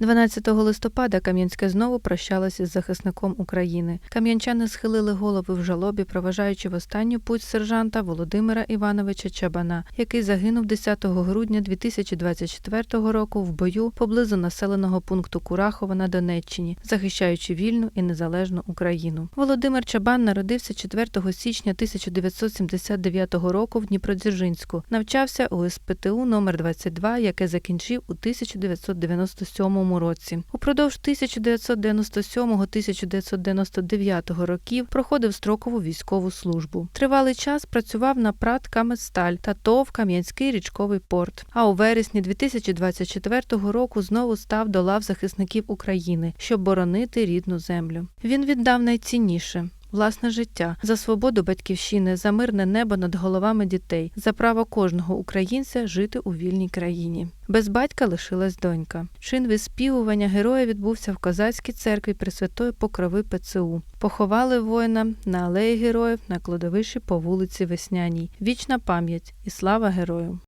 12 листопада Кам'янське знову прощалося з захисником України. Кам'янчани схилили голови в жалобі, проважаючи в останню путь сержанта Володимира Івановича Чабана, який загинув 10 грудня 2024 року в бою поблизу населеного пункту Курахова на Донеччині, захищаючи вільну і незалежну Україну. Володимир Чабан народився 4 січня 1979 року в Дніпродзержинську. Навчався у СПТУ номер 22, яке закінчив у 1997 році. Упродовж 1997-1999 років проходив строкову військову службу. Тривалий час працював на ПРАТ «Камецсталь» та ТОВ Кам'янський річковий порт. А у вересні 2024 року знову став до лав захисників України, щоб боронити рідну землю. Він віддав найцінніше. Власне життя за свободу батьківщини, за мирне небо над головами дітей, за право кожного українця жити у вільній країні. Без батька лишилась донька. Чин виспівування героя відбувся в козацькій церкві Пресвятої Покрови ПЦУ. Поховали воїна на алеї героїв на кладовищі по вулиці Весняній. Вічна пам'ять і слава герою.